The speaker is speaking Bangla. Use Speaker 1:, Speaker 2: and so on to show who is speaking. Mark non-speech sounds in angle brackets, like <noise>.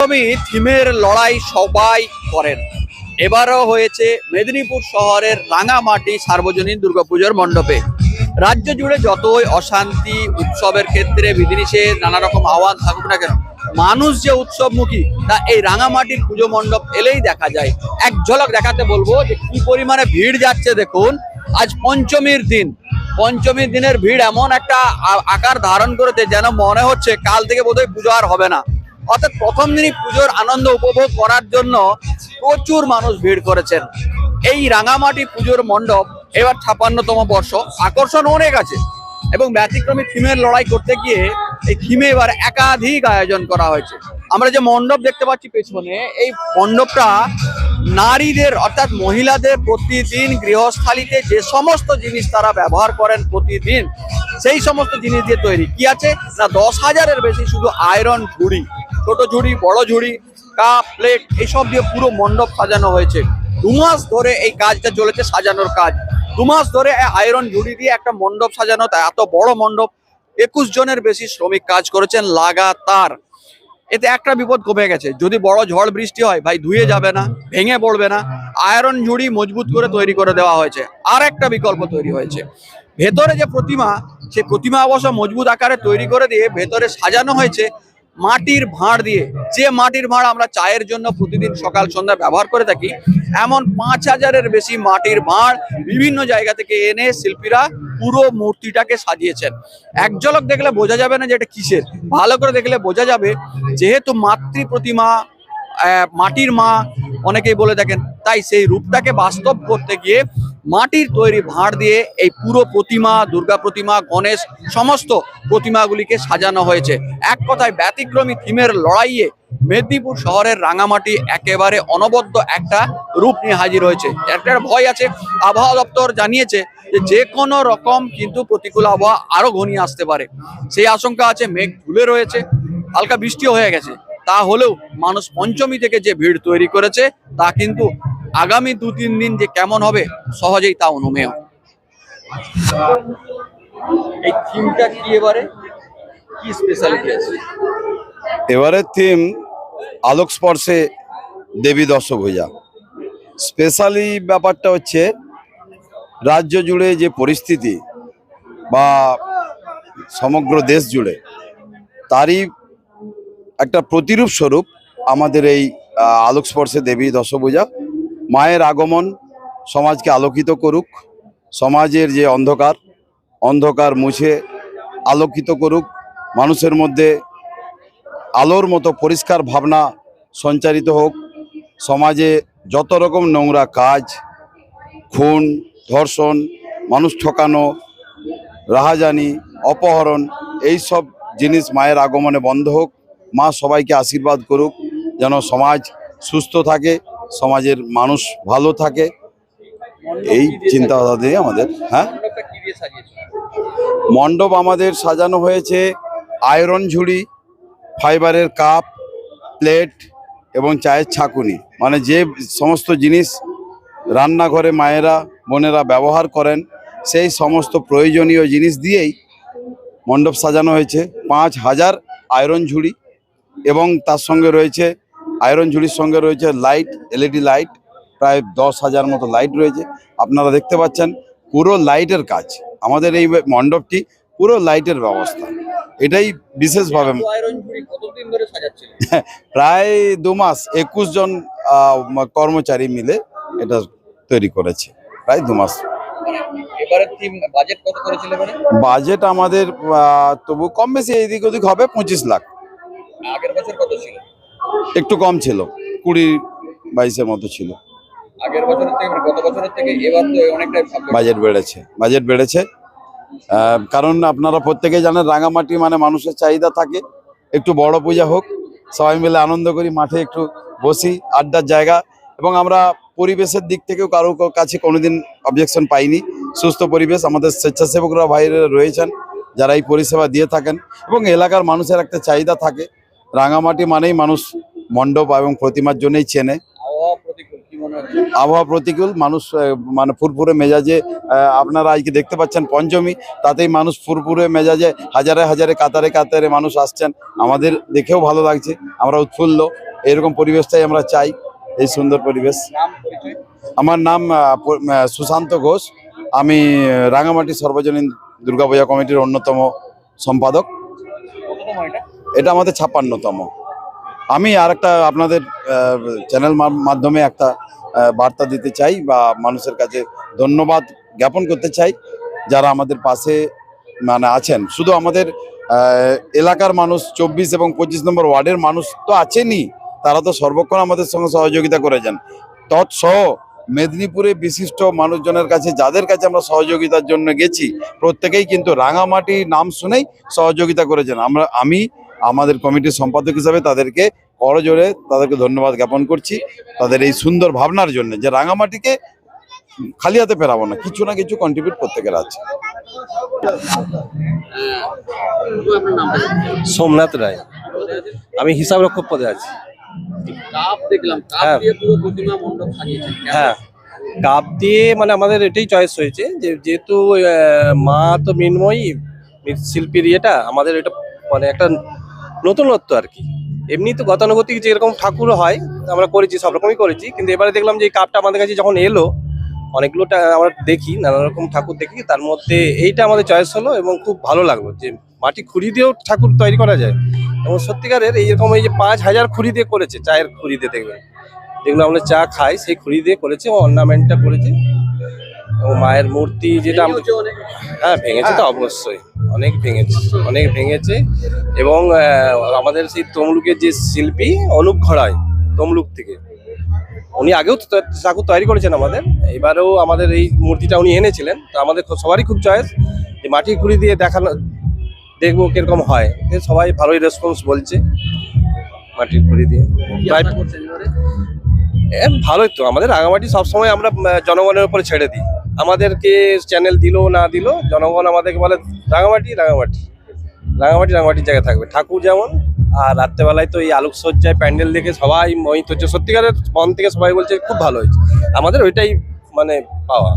Speaker 1: থিমের লড়াই সবাই করেন। এবারও হয়েছে মেদিনীপুর শহরের রাঙামাটি সার্বজনীন দুর্গাপুজোর মণ্ডপে। রাজ্য জুড়ে যতই অশান্তি, উৎসবের ক্ষেত্রে বিধিনিষেধ নানা রকম আহ্বান থাকুক না কেন, মানুষ যে উৎসবমুখী, তা এই রাঙামাটির পুজো মণ্ডপ এলেই দেখা যায়। এক ঝলক দেখাতে বলব যে কি পরিমাণে ভিড় যাচ্ছে দেখুন, আজ পঞ্চমীর দিন। পঞ্চমীর দিনের ভিড় এমন একটা আকার ধারণ করেছে যেন মনে হচ্ছে কাল থেকে বোধহয় পুজো আর হবে না। অর্থাৎ প্রথম দিনই পুজোর আনন্দ উপভোগ করার জন্য প্রচুর মানুষ ভিড় করেছেন। এই রাঙামাটি পুজোর মণ্ডপ এবার ছাপান্নতম বর্ষ। আকর্ষণ অনেক আছে এবং ব্যতিক্রমী থিমের লড়াই করতে গিয়ে এই থিমে এবার একাধিক আয়োজন করা হয়েছে। আমরা যে মণ্ডপ দেখতে পাচ্ছি পেছনে, এই মণ্ডপটা নারীদের অর্থাৎ মহিলাদের প্রতিদিন গৃহস্থালিতে যে সমস্ত জিনিস তারা ব্যবহার করেন প্রতিদিন, সেই সমস্ত জিনিস দিয়ে তৈরি। কি আছে? না, দশ হাজারের বেশি শুধু আয়রন ঝুড়ি। ছোট ঝুড়ি, বড় ঝুড়ি, কাপ প্লেট এইসব দিয়ে পুরো মণ্ডপ সাজানো হয়েছে। দু মাস ধরে এই কাজটা চলেছে সাজানোর কাজ। দু মাস ধরে আয়রন ঝুড়ি দিয়ে একটা মণ্ডপ সাজানো, তা এত বড় মণ্ডপ, একুশ জনের বেশি শ্রমিক কাজ করেছেন লাগাতার। এতে একটা বিপদ কমে গেছে। যদি বড় ঝড় বৃষ্টি হয়, ভাই ধুয়ে যাবে না, ভেঙে পড়বে না আয়রন ঝুড়ি মজবুত করে তৈরি করে দেওয়া হয়েছে। আর একটা বিকল্প তৈরি হয়েছে। ভেতরে যে প্রতিমা, সে প্রতিমা অবশ্য মজবুত আকারে তৈরি করে দিয়ে ভেতরে সাজানো হয়েছে মাটির ভাঁড় দিয়ে, যে মাটির ভাঁড় আমরা চায়ের জন্য প্রতিদিন সকাল, সন্ধ্যা ব্যবহার করে থাকি, এমন পাঁচ হাজারের বেশি মাটির ভাঁড় বিভিন্ন জায়গা থেকে এনে শিল্পীরা পুরো মূর্তিটাকে সাজিয়েছেন। এক ঝলক দেখলে বোঝা যাবে না যে এটা কিসের। ভালো করে দেখলে বোঝা যাবে, যেহেতু মাতৃ প্রতিমা মাটির মা অনেকেই বলে থাকেন, তাই সেই রূপটাকে বাস্তব করতে গিয়ে মাটির তৈরি ভাঁড় দিয়ে এই পুরো প্রতিমা, দুর্গা প্রতিমা, গণেশ, সমস্ত প্রতিমাগুলিকে সাজানো হয়েছে। এক কথায় ব্যতিক্রমী থিমের লড়াইয়ে মেদিনীপুর শহরের রাঙামাটি একেবারে অনবদ্য একটা রূপ নিয়ে হাজির হয়েছে। একটা ভয় আছে, আবহাওয়া দপ্তর জানিয়েছে যে কোনো রকম কিন্তু প্রতিকূল আবহাওয়া আরও ঘনিয়ে আসতে পারে। সেই আশঙ্কা আছে, মেঘ ঝুলে রয়েছে, হালকা বৃষ্টিও হয়ে গেছে। তা হলেও মানুষ পঞ্চমী থেকে যে ভিড় তৈরি করেছে, তা কিন্তু আগামী দু তিন দিন যে কেমন হবে, সহজেই তা অনুমেয়। এই থিমটা কি এবারে? কি
Speaker 2: এবারের থিম আলোক স্পর্শে দেবী দশভূজা। স্পেশালি ব্যাপারটা হচ্ছে, রাজ্য জুড়ে যে পরিস্থিতি বা সমগ্র দেশ জুড়ে, তারই একটা প্রতিরূপ স্বরূপ আমাদের এই আহ, আলোক স্পর্শে দেবী দশভূজা। মায়ের আগমন সমাজকে আলোকিত করুক সমাজের যে অন্ধকার অন্ধকার মুছে আলোকিত করুক মানুষের মধ্যে আলোর মতো পরিষ্কার ভাবনা সঞ্চারিত হোক সমাজে যত রকম নোংরা কাজ খুন ধর্ষণ মানুষ ঠকানো রাহাজানি অপহরণ এই সব জিনিস মায়ের আগমনে বন্ধ হোক। মা সবাইকে আশীর্বাদ করুক, যেন সমাজ সুস্থ থাকে, সমাজের মানুষ ভালো থাকে। এই চিন্তাধারা দিয়ে আমাদের হ্যাঁ? মণ্ডপ আমাদের সাজানো হয়েছে, আয়রন ঝুড়ি, ফাইবারের কাপ, প্লেট এবং চায়ের ছাকুনি। মানে যে সমস্ত জিনিস রান্নাঘরে মায়েরা, বোনেরা ব্যবহার করেন, সেই সমস্ত প্রয়োজনীয় জিনিস দিয়েই মণ্ডপ সাজানো হয়েছে। পাঁচ হাজার আয়রন ঝুড়ি এবং তার সঙ্গে রয়েছে আয়রন ঝুড়ির সঙ্গে রয়েছে লাইট এলইডি লাইট প্রায় দশ হাজার মতো লাইট রয়েছে। আপনারা দেখতে পাচ্ছেন পুরো লাইটের কাজ। আমাদের এই মণ্ডপটি পুরো লাইটের ব্যবস্থা। এটাই বিশেষভাবে <laughs> প্রায় দু মাস একুশ জন কর্মচারী মিলে এটা তৈরি করেছে। প্রায় দু মাস।
Speaker 1: বাজেট
Speaker 2: আমাদের তবু কম বেশি এদিক ওদিক হবে পঁচিশ লাখ।
Speaker 1: আগের বছর কত ছিল?
Speaker 2: একটু কম ছিল কুড়ি বাইশের মতো ছিল।
Speaker 1: আগের বছরের থেকে মানে গত বছরের থেকে এবার তো অনেকটাই
Speaker 2: বাজেট বেড়েছে বাজেট বেড়েছে। কারণ আপনারা প্রত্যেকেই জানেন রাঙামাটি মানে মানুষের চাহিদা থাকে। একটু বড় পূজা হোক সবাই মিলে আনন্দ করি মাঠে একটু বসি আড্ডার জায়গা। এবং আমরা পরিবেশের দিক থেকেও কারও কাছে কোনোদিন অবজেকশন পাইনি। সুস্থ পরিবেশ আমাদের স্বেচ্ছাসেবকরা ভাইরা রয়েছেন যারা এই পরিষেবা দিয়ে থাকেন। এবং এলাকার মানুষের একটা চাহিদা থাকে রাঙামাটি মানেই মানুষ মণ্ডপ এবং প্রতিমার জন্যই চেনে।
Speaker 1: আবহাওয়া প্রতিকূল মনে
Speaker 2: মানুষ মানে ফুরফুরে মেজাজে আপনারা আজকে দেখতে পাচ্ছেন পঞ্চমী তাতেই মানুষ ফুরফুরে মেজাজে হাজারে হাজারে কাতারে কাতারে মানুষ আসছেন। আমাদের দেখেও ভালো লাগছে আমরা উৎফুল্ল এরকম পরিবেশটাই আমরা চাই এই সুন্দর পরিবেশ। আমার নাম সুশান্ত ঘোষ আমি রাঙামাটি সর্বজনীন দুর্গাপূজা কমিটির অন্যতম সম্পাদক। এটা আমাদের ছাপ্পান্নতম। আমি আর একটা আপনাদের চ্যানেল মাধ্যমে একটা বার্তা দিতে চাই বা মানুষের কাছে ধন্যবাদ জ্ঞাপন করতে চাই। যারা আমাদের পাশে মানে আছেন, শুধু আমাদের এলাকার মানুষ, চব্বিশ এবং পঁচিশ নম্বর ওয়ার্ডের মানুষ তো আছেনই, তারা তো সর্বক্ষণ আমাদের সঙ্গে সহযোগিতা করেছেন তৎসহ মেদিনীপুরে বিশিষ্ট মানুষজনের কাছে, যাদের কাছে আমরা সহযোগিতার জন্য গেছি, প্রত্যেকেই কিন্তু রাঙামাটি নাম শুনেই সহযোগিতা করেছেন আমরা, আমি আমাদের কমিটির সম্পাদক হিসাবে তাদেরকে করজোরে তাদেরকে ধন্যবাদ জ্ঞাপন করছি। তাদের এই সুন্দর ভাবনার জন্য যে রাঙামাটিকে খালি হাতে ফেরাবো না কিছু না কিছু কন্ট্রিবিউট প্রত্যেকের আছে।
Speaker 3: সোমনাথ রায়। আমি হিসাব রক্ষক পদে আছি। হ্যাঁ। হ্যাঁ। কাপ দিয়ে মানে আমাদের এটাই চয়েস হয়েছে যে যেহেতু আহ, মা তো মৃন্ময়ী শিল্পীর ইয়েটা আমাদের এটা মানে একটা নতুনত্ব আর কি। এমনি তো গতানুগতিক যেরকম ঠাকুর হয় আমরা করেছি সব রকমই করেছি কিন্তু এবারে দেখলাম যে এই কাপটা আমাদের কাছে যখন এলো অনেকগুলোটা আমরা দেখি নানা রকম ঠাকুর দেখি তার মধ্যে এইটা আমাদের চয়েস হলো এবং খুব ভালো লাগল যে মাটি খুঁড়ি দিয়েও ঠাকুর তৈরি করা যায়। এবং সত্যিকারের এইরকম এই যে পাঁচ হাজার খুঁড়ি দিয়ে করেছে চায়ের খুঁড়ি দিয়ে দেখবেন। যেগুলো আমরা চা খাই সেই খুঁড়ি দিয়ে করেছে এবং অর্নামেন্টটা করেছে। এবং মায়ের মূর্তি যেটা আমরা হ্যাঁ ভেঙেছে তো অবশ্যই। অনেক ভেঙেছে অনেক ভেঙেছে এবং আমাদের সেই তমলুকের যে শিল্পী অনুপ ঘড়াই তমলুক থেকে উনি আগেও ঠাকুর তৈরি করেছেন আমাদের এবারেও আমাদের এই মূর্তিটা উনি এনেছিলেন তো আমাদের সবারই খুব চয়েস যে মাটি খুঁড়ি দিয়ে দেখানো দেখব কীরকম হয় সবাই ভালোই রেসপন্স বলছে মাটির খুঁড়ি দিয়ে। ভালোই তো আমাদের রাঙামাটি সবসময় আমরা জনগণের উপরে ছেড়ে দিই আমাদেরকে চ্যানেল দিলো না দিলো জনগণ আমাদেরকে বলে রাঙামাটি রাঙামাটি। রাঙামাটি, রাঙামাটির জায়গায় থাকবে। ঠাকুর যেমন, আর রাত্রেবেলায় তো এই আলোকসজ্জায় প্যান্ডেল দেখে সবাই মোহিত হচ্ছে। সত্যিকারের মন থেকে সবাই বলছে, খুব ভালো হয়েছে। আমাদের ওইটাই মানে পাওয়া।